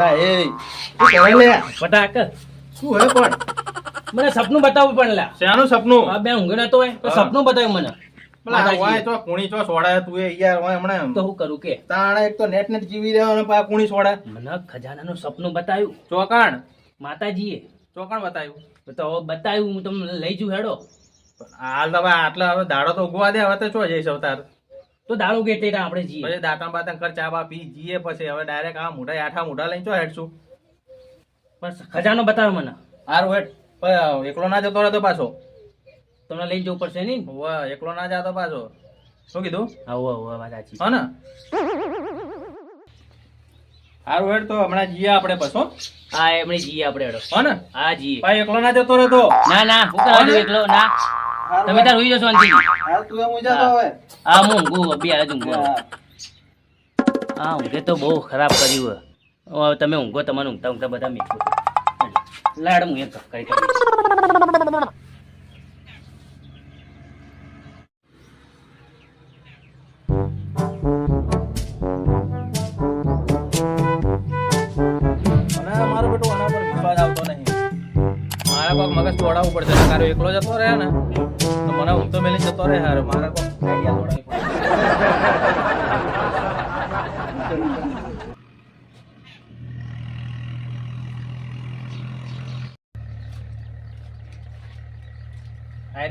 અલા એ શું લે? શું હે પણ? મને સપનું બતાવવું પણ લા. શેનું સપનું? આ બે ઊંઘ નતો હોય તો સપનું બતાવ્યું મને. પેલા માતાજી. તો કુણી ચો સોડાય તું એ યાર વાય હમણાં તો હું કરું કે? તાણે એક તો નેટ નેટ જીવી રહ્યો અને પા કુણી સોડા મને ખજાનાનું સપનું બતાવ્યું. ચોકાણ. માતાજીએ. ચોકાણ બતાવ્યું. તો બતાવ્યું હું તમને લઈ જઉં હેડો. હાલ હવે આટલા હવે દાડો તો ઉગવા દે હવે તો ચો જઈશ અવતાર? તો દારૂ ગેટે આપણે જઈએ. પછી દાંતણ બાતણ કર ચા બા પી જઈએ પછી. હવે ડાયરેક્ટ આ મોઢા આઠા મોઢા લઈને ચો હેડશું પણ ખજાનો બતાવ્યો મને. હારું હેડ એકલો ના જતો રહેતો પાછો. તમને લઈ જવું પડશે નહીં હોવા એકલો ના જાતો પાછો. શું કીધું? આવો આવો વાત સાચી. હા ને? હારું હેડ તો હમણાં જીએ આપણે પાછો હા. એમણે જઈએ આપણે હેડો. હા ને? હા જઈએ. ભાઈ એકલો ના જતો રહેતો. ના ના? એકલો ના. તમે તાર હોઈ જશો શાંતિ હા તું એમ ઉજા તો હવે. હા હું ઊંઘું બે હાલ જ ઊંઘું હા. ઊંઘે તો બહુ ખરાબ કર્યું હે હવે તમે ઊંઘો તમારે ઊંઘતા ઊંઘતા બધા મીઠું લાડ હું એક કઈ કરી મારો બેટો આના પર વિશ્વાસ આવતો નહીં. મારા પગ મગજ દોડાવવું પડશે તારો એકલો જતો રહ્યા ને.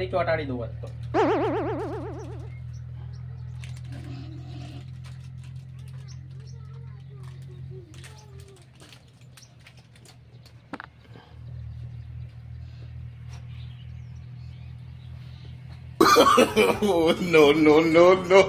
આયરી ચોટાડી દઉં તો Oh, no, no, no, no.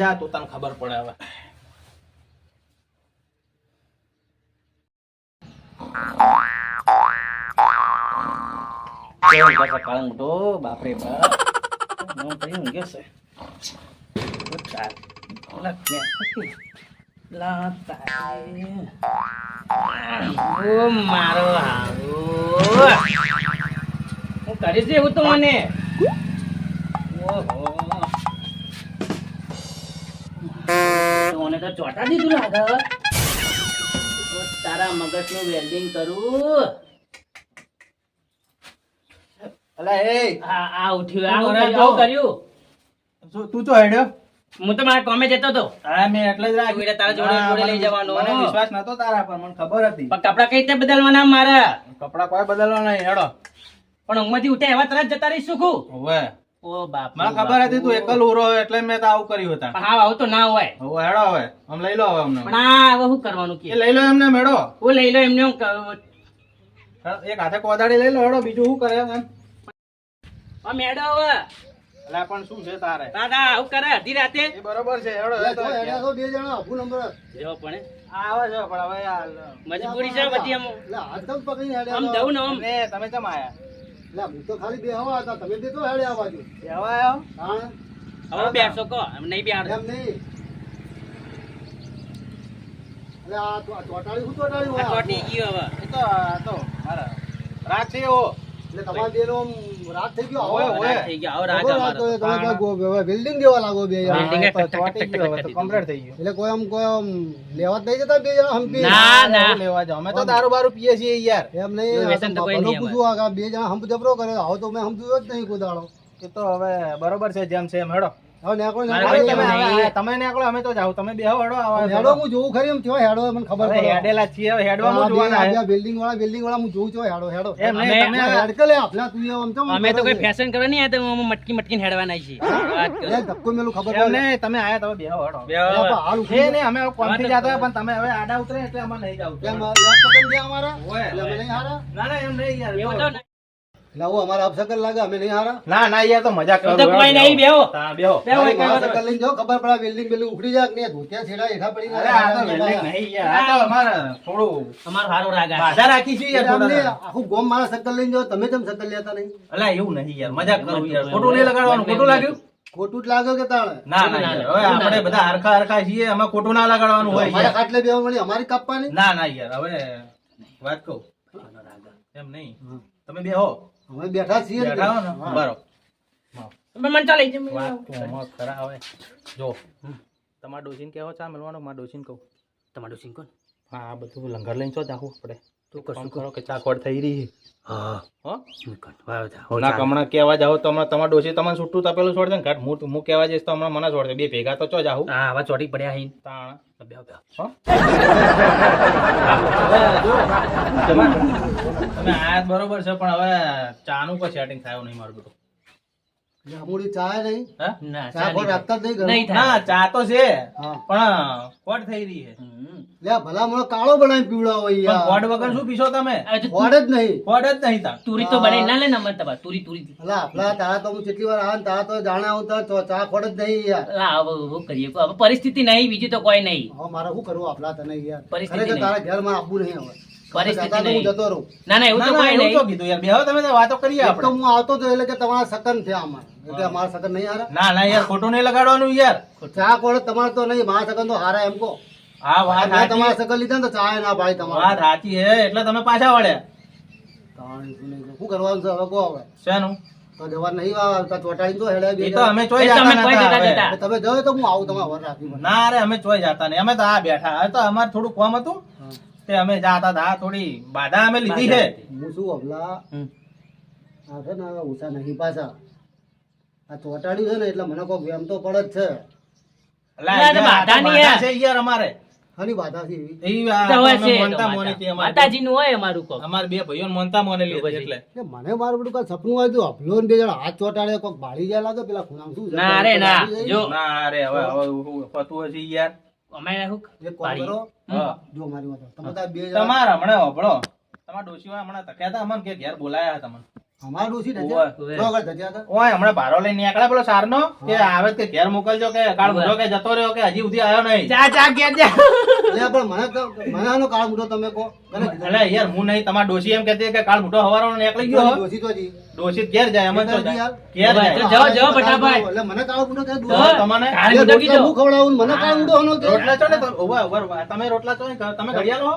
જા તો તને ખબર પડે હવે. મારો હારો. હું કરીશ એવું તો મને મને તો ચોટા દીધું લાગે. તો તારા મગજનું વેલ્ડિંગ કરું. અલા એ. આ આ ઉઠ્યું. આ તું તો. કર્યું? તું તો હેડ્યો? હું તો મારા કોમે જતો હા મેં એટલે જ રાખ્યું. એટલે તારા જોડે- જોડે લઈ જવાનો. મને વિશ્વાસ નતો તારા પર મને ખબર હતી. પણ કપડા કઈ રીતે બદલવાના મારા? કપડા કોઈ બદલવા નહીં હેડો. પણ ઊંઘમાંથી ઉઠ્યા એવા તરત જતા રહી શું? હવે. ઓ બાપ મને ખબર હતી તું એકલ ઉરો એટલે મેં તો આવું કર્યું હતા. પણ હા આવું તો ના હોય. હવે હેડો હવે. આમ લઈ લો હવે અમને. પણ આ હવે શું કરવાનું એ કે? લઈ લો એમને મેળો હું લઈ લો એમને એક હાથે કોદાળી લઈ લો હેડો. બીજું શું કરે એમ? આ મેડો હવે. એટલે પણ શું છે તારે? દાદા આવું કરે અધી રાતે? એ બરોબર છે હેડો તો બે જણા આખું નંબર. જો પણ આવે છે પણ હવે આ મજબૂરી છે બધી આમ. હાથ આમ જવું ને આમ. તમે કેમ આયા? હું તો ખાલી બે હવા હતા. તમે બે તો હેડે હા? હવે બેસો કો એમ નહીં બેહાડો. એમ નહીં. એટલે આ તો- હોય આ ચોટી હવે. એ તો આ તો મારા છે એવો બિલ્ડિંગ દેવા લાગો બે થઈ ગયું. એટલે કોઈ આમ કોઈ આમ લેવા નહીં જતા બે જણા હમ્પી ના, ના. લેવા જાઓ. અમે તો દારૂ બારૂ પીએ છીએ યાર. એમ નહીં આ બે જણા હંપ જબરો કરે. આવો તો મેં જ નહીં કોઈ દાડો. એ તો હવે બરોબર છે જેમ છે એમ હેડો. તમે તમે નીકળો અમે તો જાવ તમે બેહો હેડો આવા હેડો હું જોઉં ખરી એમ થયો હેડો મને ખબર હેડેલા છીએ હેડવા હું જોવાના બિલ્ડિંગ વાળા બિલ્ડિંગ વાળા હું જોઉં છું હેડો હેડો. એમ તમે આપલા તું અમે તો કોઈ ફેશન કરવા નહીં આવ્યા તો અમે મટકી મટકી હેડવાના છીએ. વાત કરો. ધક્કો મેલું ખબર એમ પડે. નહીં, તમે આયા તમે બેહો હેડો. હાલ ઉઠી નહીં અમે કોમથી જતા પણ તમે હવે આડા ઉતરે એટલે નહીં જાવું. અમારા. અમે નહીં હારા. ના ના એમ નહીં યાર. અમારા અપસકર લાગે અમે નહીં હારા. ના ના યાર તો મજાક એવું તો કોઈ નહીં બેહો. હા, બેહો. બેહો મારી એક મારા વાર. સકલ લઈને જાઓ, ખબર પડે બિલ્ડિંગ બિલ્ડિંગ ઉખડી જાય કે ધોતિયા છેડા હેઠા પડી અરે આ તો building નહીં યાર આ તો અમારે થોડું અમારો હારો રાગ બાધા રાખી છે યાર થોડા આખું ગોમ મારા સકલ લઈને જાઓ તમે કેમ સકલ લેતા નહીં. અલા એવું નહીં યાર મજાક કરું યાર. ખોટું નહીં લગાડવાનું ખોટું લાગ્યું? ખોટું જ લાગે કે તાણે? ના ના હવે આપણે બધા હરખા હરખા છીએ અમે ખોટું ના લગાડવાનું હોય અમારા યાર. ખાટલે બેહવા મળી અમારી કાપવાની? ના ના યાર હવે વાત કહું. એમ નહીં. તમે બે હો અમે બેઠા છીએ બેઠા ને? મને ચાલે છે ખરા હવે. જો. તમારા ડોશીને કહેવો ચા મળવાનો? મારા ડોશીને કહું. તમારો સિંહ કોણ હા આ બધું લંગર લઈને ચો જાવું આપણે તું કશું કરો. કે ચાકવાડ થઈ રહી હા. ના હમણાં કેવા જાવ તો હમણાં તમારા ડોશી તમને છૂટું તપેલું છોડ દે ને? ઘાટ હું હું કહેવા જઈશ તો હમણાં મને છોડ દે. બે ભેગા તો ચો જાવું હા ચોટી પડ્યા હી. તાણ. હવે તમે આ બરોબર છે પણ હવે ચાનું કોઈ સેટિંગ થયું નહીં મારું બધું જાંબુડી ચા નહીં? ના ચા ચા કોઈ જ નહીં ઘરમાં. નહીં થાય. ના ચા તો છે પણ કોટ થઈ રહી છે. લે ભલા મને કાળો બનાવી પીવડાવો યાર કોટ વગર શું પીશો તમે? હવે જ નહીં. કોટ જ નહીં તાર. તુરી તો બનાવી ના લે ને તબા તુરી તુરી અલા આપલા તારા તો હું કેટલી વાર આવે તારા તો જાણે આવું તો ચા ખોડ જ નહીં યાર. લા હવે હવે કરીએ? હવે પરિસ્થિતિ નહીં બીજી તો કોઈ નહીં. હવે મારે શું કરવું? આપલા તને યાર. પરિસ્થિતિ તારા ઘર ઘરમાં આપવું નહીં હવે. પરિસ્થિતિ હું નહીં. જતો રહું. ના ના એવું તો કોઈ નહીં. કીધું યાર. બેહો તમે વાતો કરીએ તો આપણે. હું આવતો તો એટલે કે તમારા સકન થયા અમારે. એટલે અમારા સકન નહીં હારા? ના ના યાર ખોટું નહીં લગાડવાનું યાર. ચા કોડ તમારે તો નહીં મારા સકન તો હારા એમ કો હા વાત તમારા સકન લીધા તો ચા ના ભાઈ વાત તમારે સાચી હે એટલે તમે પાછા વળ્યા. શું કરવાનું છે હવે કહો હવે. શેનું? તો જવા નહીં આવતા ચોટાડી તો હેડે બે એ તો અમે ચોય જાતા તમે જો તો હું આવું તમારા વર રાખી ના અરે અમે ચોય જતા નહીં. અમે તો આ બેઠા. તો અમારે થોડું કામ હતું. તે અમે જાતા હતા થોડી બાધા અમે લીધી છે. હું શું અમલા આ છે ને ઉષા નહીં પાછા. આ ચોટાડ્યું છે ને એટલે મને કોઈ વેમ તો પડે જ છે. અલા, ના, ના, યાર, આ તો બાધા નહીં છે યાર અમારે. આની બાધા છે એ આ તો હવે અમે છે મોનતા તો મોની હતી માતા- અમારે. માતાજીનું હોય અમારું કોક. અમારે બે ભાઈઓ મોનતા મોને લીધી એટલે. મને મારું બધું કાંઈ સપનું આવ્યું હતું અભિયો ને બે જણા હાથ ચોટાડે કોઈક ભાળી જાય લાગે પેલા ખૂણા શું? ના રે, ના. જો. ના રે હવે હવે પતું હશે યાર. અમે પાડી. જો મારી વાત. તમે બે તમારા હમણાં હોભળો તમારા ડોશીઓ હમણાં તક્યા હતા અમને કે ઘેર બોલાયા હતા તમને અમારા ડોશી ને ઓવે, ઓવે. જો આગળ ધજ્યા હતા ઓય હમણાં ભારો લઈને નીકળ્યા પેલો સારનો? કે આવે કે ઘેર મોકલજો કે કાળ મૂઢો કે જતો રહ્યો કે હજી સુધી આવ્યો નહીં? ચા ચા કે જા. એટલે પણ મને મને આનો કાળ મૂઠો તમે કહો. મને યાર હું નહીં તમારા ડોસી એમ કહેતી કે કાળ મૂઢો હવારો નીકળી ગયો ડોશી તો જી. ડોશી જ ઘેર જાય અમે તો ઘેર જાય. તો જાઓ, જાઓ એટલે મને કાળ મૂઠો કહે, તમને કાળ એ કીધો. હું ખવડાવું? મને કાળ મૂઠો આનો કે? રોટલા છો ને. તમે રોટલા છો ને તમે ઘડિયાળ હો?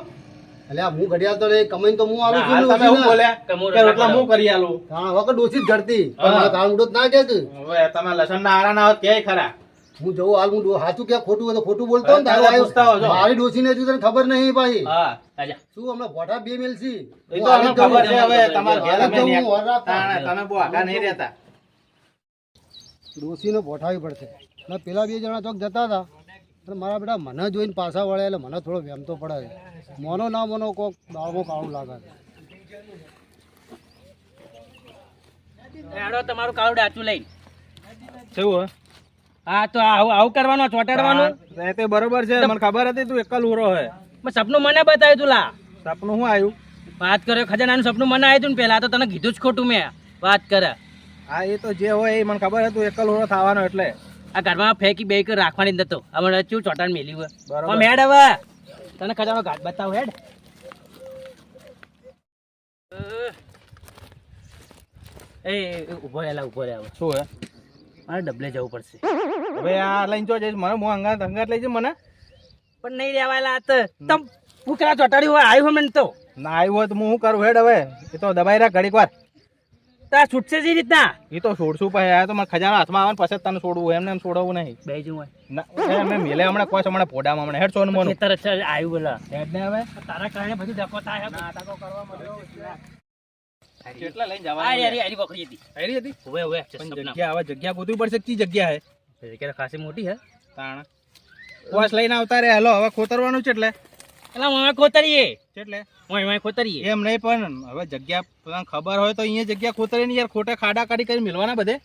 એટલે હું ઘડિયાળ તો નહીં, કમાઈને તો હું આલું છું તમે હું ડોશીને. કે રોટલા રોટલા હું કરી આલું. હા, હવે કે જ ઘડતી. પણ હા. મને કાળ મૂઠો જ ના કે. હવે તમે લસણ ના આરા ના હોત ક્યાંય ખરા? હું જવું હાલ હું સાચું ક્યાં ખોટું હોય તો ખોટું બોલતો ને તારે હવે મારી ડોશીને હજુ તને ખબર નહીં ભાઈ શું હમણાં ભોટા બે મેલ છી? એ તો અમને ખબર છે હવે તમારા ઘેર અમે તમે બહુ આગા નહીં રહેતા. ડોશીને ભોઠાવી પડશે. પેલા બે જણા ચોક જતા હતા. અને મારા બેટા મને જોઈને પાછા વળે એટલે મને થોડો વેમ તો પડે મોનો ના મોનો કોક દાળમાં કાળું લાગે છે. તમારું કાળું ડાચું લઈ. કેવું હા? તો આવું આવું કરવાનું ચોટાડવાનું? એ તે બરોબર છે. મને ખબર હતી તું એકલ ઉરો હે. પણ સપનું મને બતાવ્યું તું લા. સપનું શું આવ્યું વાત કર્યો ખજાનાનું સપનું મને આવ્યું તું ને પેલા તો તને કીધું જ ખોટું મેં. વાત કરે. હા એ તો જે હોય એ મને ખબર હતું એકલ ઉરો થવાનો એટલે. આ ઘરમાં ફેંકી બે રાખવાની નતો. હમણાં ચું ચોટાણ મેલ્યું બરોબર. હેડ હવે. તને ખજાનો ઘાટ બતાવો હેડ. એ ઊભો રહેલા ઊભો રહે હવે. શું હે? મારે ડબલે જવું પડશે. હવે આ લઈને જો જઈશ. મને હું અંગાત અંગાત લઈ જઈ મને? પણ નહીં રહેવાયેલા તો. તમ હું કેવા ચોટાડ્યું હોય આવ્યું મને તો. ના આવ્યું હોય તો હું શું કરું? હેડ હવે. એ તો દબાઈ રહ્યા ઘડીક વાર. તો છૂટશે જે રીતના? એ તો છોડશું પછી આ તો મને ખજાનો હાથમાં આવે ને પછી તને છોડવું એમને એમ છોડવું નહીં. બે જ હોય. ના મેં મેલે હમણાં કોઈ હમણાં ફોડામાં હમણાં. હેડ સોનું મોનું. તરત આવ્યું બોલા. હેડ ને હવે. તારા કારણે બધું ધક્કો થાય કેટલા લઈને આ જવાનું યારી આરી પકડી હતી. આયરી હતી? હવે હવે જગ્યા હવે જગ્યા ગોતવી પડશે જગ્યા હે? જગ્યા ખાસી મોટી હે. તાણ. કોસ લઈને આવતા રે હેલો હવે ખોતરવાનું છે એટલે. એટલે અમે ખોતરીએ. એટલે? ઓય ખોતરીએ. એમ નહીં પણ હવે જગ્યા ખબર હોય તો અહીંયા જગ્યા ખોતરી ને યાર ખોટા ખાડા કાઢી કરી મિલવાના બધે.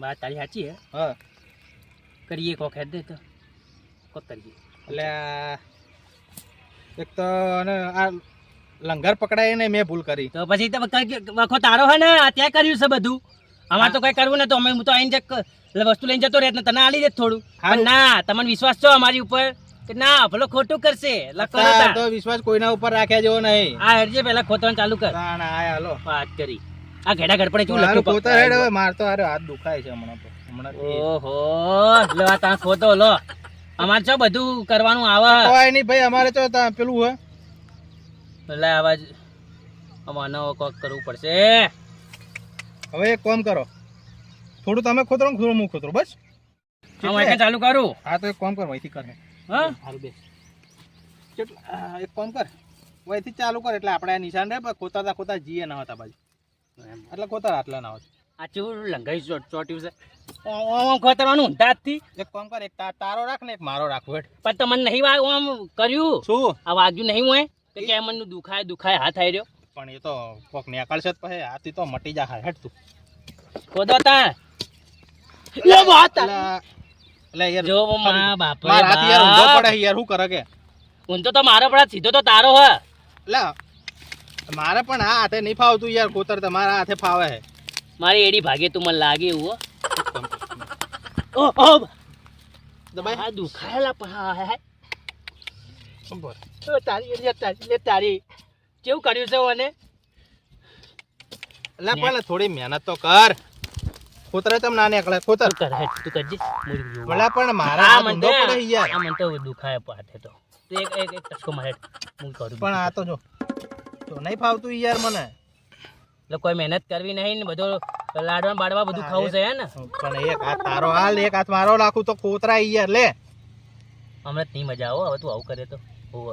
વાત તારી સાચી હે. હા. કરીએ કોક હેડ દે તો. ખોતરીએ. એટલે એક તો આ લંગર પકડાય ને મેં ભૂલ કરી. તો પછી તો કઈ- વખો તારો હે ને? આ ત્યાં કર્યું છે બધું. અમારે તો કઈ કરવું ને તો અમે હું તો આઈને જે ક- વસ્તુ લઈને જતો રહે તને આલી દે થોડું. ના તમને વિશ્વાસ છો અમારી ઉપર? કે ના ભલો ખોટું કરશે તો વિશ્વાસ કોઈના ઉપર રાખ્યા જેવો નહીં. આ હેડજે પેલા ખોતવાનું ચાલુ કર. ના ના આ હાલો. વાત કરી. આ ઘેડા ગડપડે કેવું લખ્યું ખોતર હેડ હવે માર તો હારે હાથ દુખાય છે હમણાં તો. હમણાં ઓહો લો આ તાં ખોતો લો. અમારે છો બધું કરવાનું આવે. કોઈ નહીં ભાઈ અમારે તો પેલું હે. એટલે આવા જ મને કોક કરવું પડશે. હવે એક કામ કરો. થોડું તમે ખોતરો થોડું હું ખોતરો બસ. હા અહીંયા ચાલુ કરું. હા તો એક કામ કરો અહીંથી કર. હા? સારું બે. કેટલા એક કામ કર. વહીથી ચાલુ કર એટલે આપણે આ નિશાન રહે પણ ખોતાતા ખોતા જીએ ના હતા બાજુ એટલે ખોતા આટલા ના હોય. આ ચેવું લંગાઈ ચોટ- ચોટ્યું છે? ઓમ ઓમ ખોતરવાનું ઊંધા એક કામ કર એક તારો રાખ ને એક મારો રાખો હેઠ. પણ તમને નહીં વાગ આમ કર્યું? શું? આ વાગ્યું નહીં હોય? કે કે મનનું દુખાય દુખાય હાથ આવી રહ્યો? પણ એ તો કોક નીકળશે જ પછી હાથી તો મટી જા હેઠ તું. ખોદો તા. લે વાત એટલે એટલે યાર જો મા બાપ મારા હાથ યાર ઊંધો. પડે યાર શું કરે કે? ઊંધો તો મારો પડે સીધો તો તારો હે. એટલે મારે પણ આ હાથે નહીં ફાવતું યાર કોતર તમારા હાથે ફાવે હે. મારી એડી ભાગે તું મને લાગે એવું હો. ઓ ઓ દબાઈ હા દુખાયેલા પણ હા. હા. ઓ, તારી લે તારી લે તારી. કેવું કર્યું છે ઓને? એટલે પણ થોડી મહેનત તો કર. ખોતરે તમ ના નીકળે ખોતર. કૂતર હે હેડ, તું કરજે. મુરી. ભલા પણ મારા આ મને ઊંધો પડે યાર. આ મને તો દુખાય પાઠે તો. તું એક એક એક ટસકો મારે હું કરું પણ આ તો જો. તો નહીં ફાવતું યાર મને. એટલે કોઈ મહેનત કરવી નહીં ને બધો લાડવા બાડવા બધું ખાવું છે હે ને? પણ એક હાથ તારો હાલ એક હાથ મારો રાખું તો કોતરા યાર લે. હમણાં જ નહીં મજા આવો હવે તું આવું કરે તો. હોવ.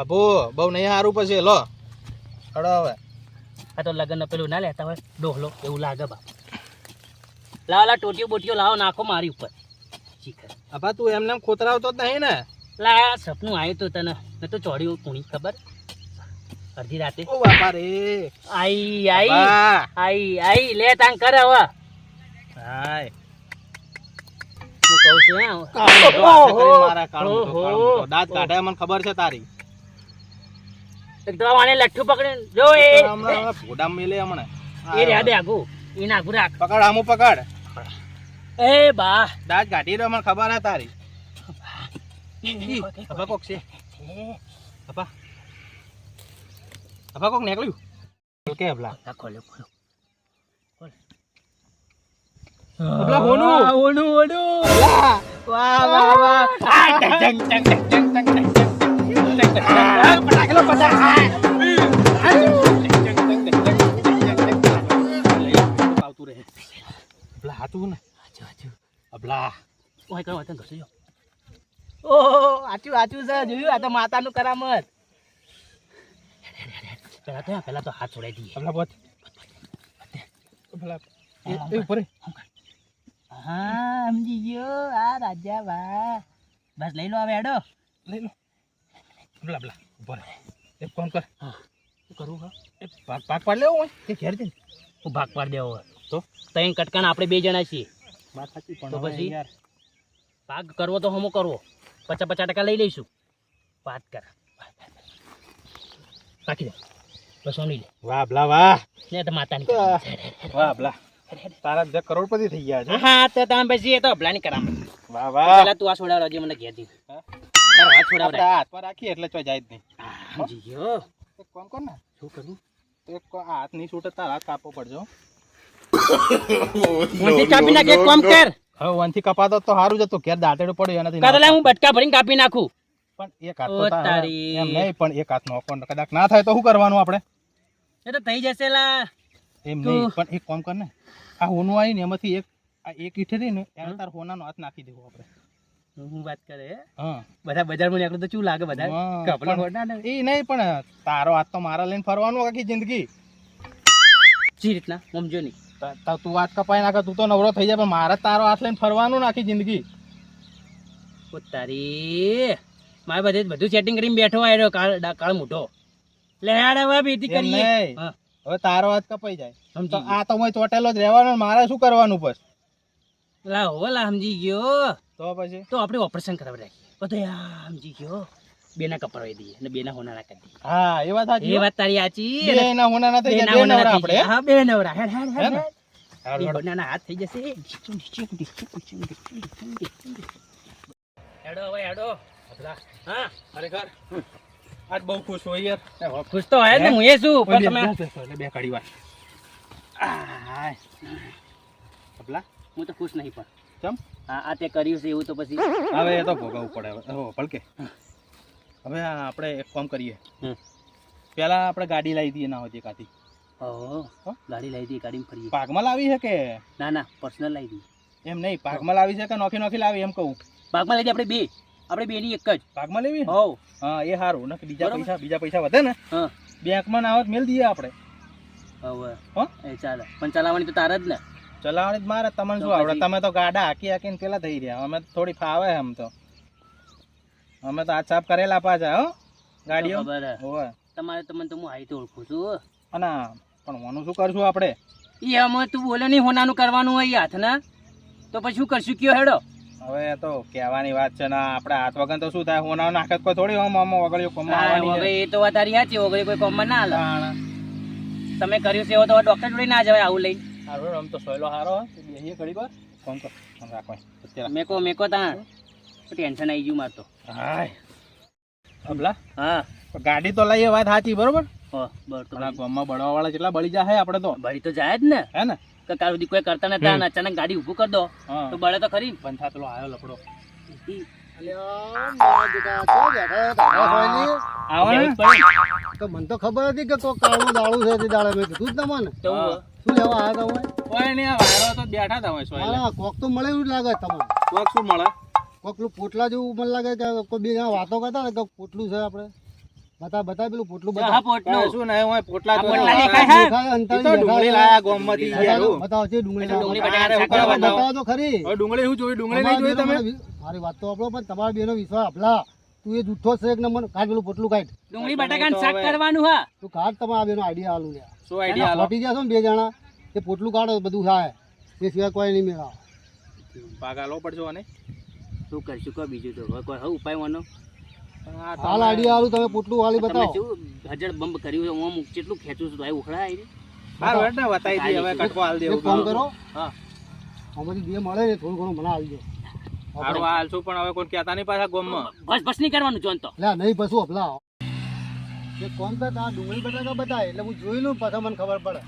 અભો બહુ નહીં સારું પછી લો. હડો હવે. આ તો લગ્ન પેલું ના લેતા હોય ડોહલો એવું લાગે બાપ. લાવ લા ટોટીઓ બોટીઓ લાવો નાખો મારી ઉપર. શીખર. અભા તું એમને ખોતરાવતો જ નહીં ને? લા સપનું આવ્યું તો તને. મેં તો ચોડ્યું કુણી ખબર? અડધી રાતે. ઓ બાપા રે. આઈ આઈ. આઈ આઈ લે તાંગ કર હવે. હાય. હું કહું છું હે. મારા કાળો. દાંત કાઢે મને ખબર છે તારી. એક દવા આને લઠ્ઠું પકડીને જો એ. હમણાં હવે મેલે હમણાં. એ રહ્યા બે આગુ. એ નાગુ રાખ. પકડ આમ પકડ. એ બા દાંત કાઢી રહ્યો મને ખબર હે તારી અબા કોક છે અબા અબા કોક નીકળ્યું ખોલ કે અબલા ખોલ્યો ખોલ્યો ખોલ અબલા હોનું હોનું હોનું વાહ વાહ વાહ આ ટંગ ટંગ ટંગ ટંગ ટંગ ટંગ પટાકેલો પટા આવતું રહે હાથું ને આચુ ઓય કરો વતન ઘસી જો. ઓહો આચું આચું છે જોયું? આ તો માતાનું કરામત. પેલા તો પેલા તો હાથ છોડાઈ દઈએ. અબલા બોત અભલા એ એ ઉપર હા સમજી ગયો. આ રાજા વા બસ લઈ લો હવે હેડો. લઈ લો. અભલા અભલા ઉપર એક ફોન કર. હા. કરું હા. એ ભાગ ભાગ પાડ લેવો હોય કે ઘેર જઈને? હું ભાગ પાડ દેવો. તો? ત્રણ કટકાણ આપણે બે જણા છીએ. વાત સાચી પણ પછી? યાર. ભાગ કરવો તો હમો કરવો. પચાસ પચાસ ટકા લઈ લઈશું. વાત કર. રાખી દે. બસ ઓની લે. વાહ ભલા વાહ. ને તો માતાની વાહ. ભલા. તારા જે કરોડપતિ થઈ ગયા છે. હા તો તમે પછી એ તો અભલાની કરામ. વાહ વાહ. પેલા તું આ છોડાવડાવજે મને કહેતી હા? તારો હાથ આપણે હાથ પર રાખીએ એટલે તો જાય જ નહીં. ગયો. કોણ કર ને? શું એક આ હાથ નહીં છૂટે તારા હાથ કાપવો પડજો મોટી કાપી નાખ એક કામ કર. હવે વનથી કપાતો તો સારું જ હતું ઘેર દાંતેડું પડ્યું એનાથી ના હું બટકા ભરીને કાપી નાખું. પણ એક હાથ તો તારી. એમ નહીં પણ એક હાથ નો કદાચ ના થાય તો શું કરવાનું આપણે? એ તો થઈ જશે લા. એમ નહીં પણ એક કામ કર ને. આ હોનું આવી ને એમાંથી એક આ એક ઈઠે રહી ને એને તાર હોનાનો હાથ નાખી દેવો આપણે. હું વાત કરે? હા. બધા બજારમાં નીકળે તો શું લાગે બધા? કપડા પણ- ને એ નહીં પણ તારો હાથ તો મારા લઈને ફરવાનું આખી જિંદગી. જી રીતના સમજો નહીં. તા- તા તું હાથ કપાઈ નાખે તું તો નવરો થઈ જાય પણ મારે તારો હાથ લઈને ફરવાનું નાખી જિંદગી. તારી મારે બધે બધું સેટિંગ કરીને બેઠો આવ્યો કાળ કાળ મોટો. લે હવે એમ કરીએ. હવે તારો હાથ કપાઈ જાય. તો આ તો હું ચોટેલો જ રહેવાનો મારે શું કરવાનું બસ લા હો લા સમજી ગયો. તો પછી? તો આપણે ઓપરેશન કરાવી રાખીએ. બધે સમજી ગયો. બેના કપડાવી દઈએ અને બેના હોનારા કરી દઈએ હા એ વાત સાચી એ હો. વાત તારી આચી બે એના હોના ના થઈ જાય, બેના બે હોનારા નવરા થઈ આપણે જાય. હા બે નવરા હેડ હેડ હે હેડ ને? હેડ. હારું, બે હારું. હોનાના હાથ થઈ જશે. હેડો હવે હેડો. હા ખરેખર આજ બહુ ખુશ હોય યાર. ખુશ તો હોય ને હું એ શું પણ તમે બે- બે- બે- બે ઘડી વાર આય. અબલા, હું તો ખુશ નહીં પણ. ચમ? હા આ તે કર્યું છે એવું તો પછી હવે એ તો ભોગવવું પડે હવે. હો, ભલકે. હવે આપણે એક કામ કરીએ. હમ. પેલા આપણે ગાડી લાવી દઈએ ના હોય કાથી. ગાડી લાવી દઈએ ગાડીમાં ફરીએ. પાકમાં લાવી છે કે? ના ના પર્સનલ લાવી દઈએ. એમ નહીં પાકમાં લાવી છે કે નોખી નોખી લાવી એમ કહું. પાકમાં લઈ આપણે બે. આપણે બે ની એક જ. પાકમાં લેવી? હોવ. હા એ સારું ને બીજા પૈસા બીજા પૈસા વધે ને હા. બેંકમાં ના આવે તો મેલ દઈએ આપણે. હવે. હો? એ ચાલે. પણ ચલાવવાની તો તાર જ ને. ચલાવવાની જ મારે તમને શું આવડે? તમે તો ગાડા હાકી હાકીને પેલા થઈ રહ્યા. અમે થોડી ફાવે એમ તો. અમે તો આ સાફ કરેલા પાછા હો. ગાડીઓ. તો ખબર હે. હોવે તમારે તમને તો હું હાઈ તો ઓળખું છું અને પણ ઓનું શું કરશું આપણે? એ અમે તું બોલે નહીં હોનાનું કરવાનું હોય હાથ ના? તો પછી શું કરશું? કયો હેડો. હવે તો કહેવાની વાત છે ને આપણે હાથ વગર તો શું થાય? હોના નાખે તો કોઈ થોડી હોમ હમ વગળ્યો કોમમાં એ તો વાત તારી સાચી વગર કોઈ કોમમાં ના હાલે. તમે કર્યું છે એવો તો ડોક્ટર જોડે ના જવાય આવું લઈ સારું આમ તો સોયલો સારો. બેસીએ ઘડીક વાર ફોન કર રાખો. મેકો મેકો તા ટેન્શન આવી ગયું મારતો હાય. અબલા હા. ગાડી તો લઈએ વાત સાચી બરોબર? હો તો ગામમાં બળવા વાળા કેટલા બળી જાય આપણે તો. ભરી તો જાય જ ને. હે ને? કે કાલ સુધી કોઈ કરતા નતા અચાનક ગાડી ઊભું કરી દો. તો બળે તો ખરી બંધ પેલો આવ્યો લપડો અલ્યા, મારા બેટા ચો બેઠા હતા, તારા સોયલી? આવો ને કેવું જ પડે. તો મને તો ખબર હતી કે કોઈ કાળું દાળું છે તે દાડે. મેં કીધું જ તમને શું લેવા આવ્યા હતા કોઈ નહીં વાયરો તો બેઠા હા કોક તો મળે એવું લાગે તમને. કોક શું મળે? કોક પેલું પોટલા જેવું મને લાગે કે કોઈ બે જણા વાતો કરતા ને કે પોટલું છે આપણે બતા બતા પેલું પોટલું બતા પોટલું. શું નહીં હોય પોટલા તો પોટલા દેખાય. દેખાય હે? દેખાય, એ અંતરી તો ડુંગળી લાયા ગામમાંથી યાર. બતાવો, છે ડુંગળી. બટાકા બતાવો તો ખરી. હવે ડુંગળી શું જોયું ડુંગળી નહીં જોઈ તમે? મારી વાત તો આપણો પણ તમારા બેનો વિશ્વાસ આપલા. તું એ જૂઠો છે એક નંબર. કાઢ પેલું પોટલું કાઢ. ડુંગળી બટાકાનું શાક કરવાનું હા. તું કાઢ તમારા બેનો આઈડિયા આલું લ્યા. શું આઈડિયા આલો? ફોટી જશો ને બે જણા એ પોટલું કાઢો બધું થાય. એ સિવાય કોઈ નહીં મેળા પાકા લો પડશો અને શું કરશું? કહો બીજું તો. કોઈ હવે ઉપાય વાનો હાલ આઈડિયા આલું તમે પોટલું વાળી બતાવો. શું હજળ બંબ કર્યું છે? હું કેટલું ખેંચું છું તો આ ઉખડા આવી બાર વેટ ના બતાવી દે હવે કટકો હાલ દેવું કામ કરો. હા. આમાંથી જે મળે ને થોડું ઘણું મને આલજો હારું હાલ છું પણ હવે કોઈ કહેતા નહીં પાછા ગામમાં. બસ બસ નહીં કરવાનું જોન તો. લે નહીં પશુ અપલા એ કોણ તો આ ડુંગળી બટાકા બતાય એટલે હું જોઈ લઉં પછી મને ખબર પડે.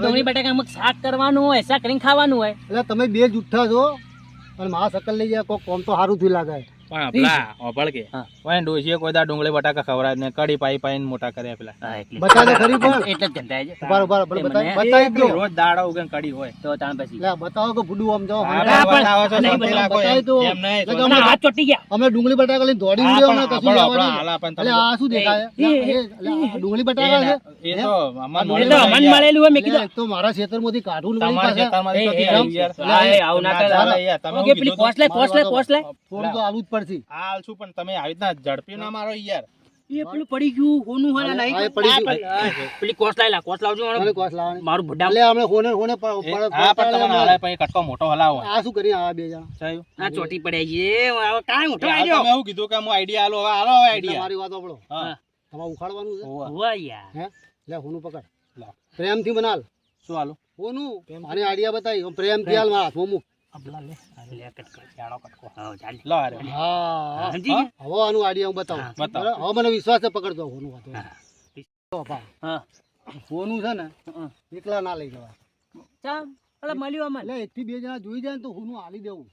ડુંગળી બટાકામાં શાક કરવાનું હોય શાક કરીને ખાવાનું હોય. એટલે તમે બે જુઠ્ઠા છો. અને મારા શકલ લઈ ગયા કોક કોમ તો સારું થયું લાગે. પણ પેલા ઓભળ કે. હા. ડોશીએ કોઈ દા ડુંગળી બટાકા ખવડાવે ને કડી પાઈ પાઈને મોટા કર્યા પેલા. બતા દે ખરી પણ. એટલે ધંધા છે. ઉપર ઉપર બતાય બતાય બતાવી બતાવી દો. રોજ દાડા ઉગે કડી હોય. તો તાણ પછી. લા બતાવો કે ભૂડું આમ જો. બરાબર છો, નહીં બતાવો, દો. એમ નહીં, તો- ના, હાથ ચોટી ગયા. અમે ડુંગળી બટાકા લઈને દોડી ગયો ને કશું નહીં. હાલા પણ એટલે આ શું દેખાય? ડુંગળી બટાકા છે? એ તો અમાર એ તો અમન મળેલું હોય મે કીધું તો મારા ખેતરમાંથી કાઢું ને વળી તમારા પાછા. ખેતરમાંથી તો આવું ના કરે. તમે પેલી કીધું લે કોસ લે કોસ લે થોડું તો આવું જ પડશે આ હાલ છું પણ તમે આવી રીતના ઝડપી ના મારો યાર. એ પેલું પડી ગયું હોનું હોય નહીં પડી ગયું. પેલી- કોસ લાયેલા કોસ લાવજો મને. કોસ લાવવાની? મારું બડા લે અમે હોને હોને હા પણ તમને અમે. પછી કટકો મોટો હલાવો. આ શું કરી આ બે જણા? સાહેબ. આ ચોટી પડ્યા છે. હવે કાઈ ઉઠો આ તમે એવું કીધું કે હું આઈડિયા આલો હવે આલો હવે આઈડિયા. મારી વાત આપણો હા. તમારે ઉખાડવાનું છે? હોવા. યાર. હે? લે હોનું પકડ. લાવ. પ્રેમથી બનાલ. શું હાલો હોનું? આની આઈડિયા બતાવી. પ્રેમથી હાલ મારા હાથમાં મૂક. અબલા લે. લે કટકો. જાણો કટકો હા, ચાલ. લો અરે. હા સમજી હવે આનું આઈડિયા હું બતાવું. બતાવો. હવે મને વિશ્વાસ છે પકડજો હોનું વાતો તો પા, હા. હોનું છે ને એકલા ના લઈ જવાય. ચાલ અલા મળ્યું અમને. એટલે એક થી બે જણા જોઈ જાય તો હોનું હાલી દેવું.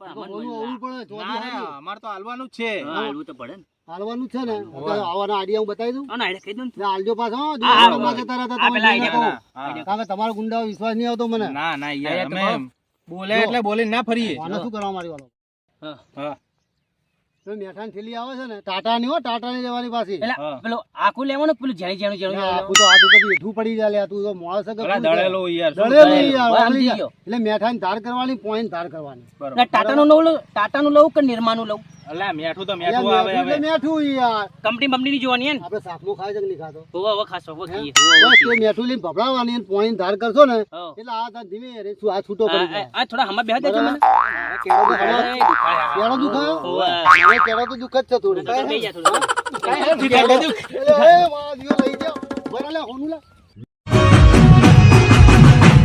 પણ તો અમને હોનું મળ્યું. આવવું પડે ચોથી ના રે, હાલી. અમારે તો હાલવાનું જ છે. હાલવું તો પડે ને. હાલવાનું છે ને. આઈડિયા હું બતાવી દઉં. કહી હાલજો પાછો જતા રહેતા તમે તમારા ગુંડા વિશ્વાસ નહીં આવતો મને. ના ના યાર અમે બોલે એટલે બોલે ના ફરીએ. આને શું કરવા મારી વાળો? હા. હા. તો મેઠાની થેલી આવે છે ને ટાટા ની હો ટાટા ની લેવાની પાછી. એટલે પેલો આખું લેવાનું પેલું જાણી જાણું જાણું ના, આખું તો હાથ ઉપર હેઠું પડી જાય તું તો શું છે? દળેલો યાર દળેલું. યાર. એટલે મેઠાની ધાર કરવાની પોઈન્ટ ધાર કરવાની. ટાટા નું ટાટાનું લઉં લઉં- ટાટાનું લઉં કે નિરમાનું લઉં? અલા મેઠું તો મેઠું આવે હવે. મેઠું યાર. કંપની બંપનીની જોવાની હે ને? આપણે શાકમાં ખાય છે કે નહીં ખાતો? હોવે, હવે ખાશો હવે ખાઈએ હવે મેઠું લઈને ભભરાવાની પોઈન્ટ ધાર કરશો ને. એટલે આ તાર ધીમે રે શું આ છૂટો પડી જાય. આ થોડા હમણાં બેહવા દેજો મને. કેળો તો ખબર- અરે, દુખાય આ. કેળો દુખાય? હોવે. કેળો તો દુઃખ જ છે થોડું. તો બેહી જા થોડું. એ, મારા દીવો લઈ જાઓ. બરાબર, લે,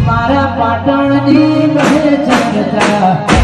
મારા પાટણની કહે જગતા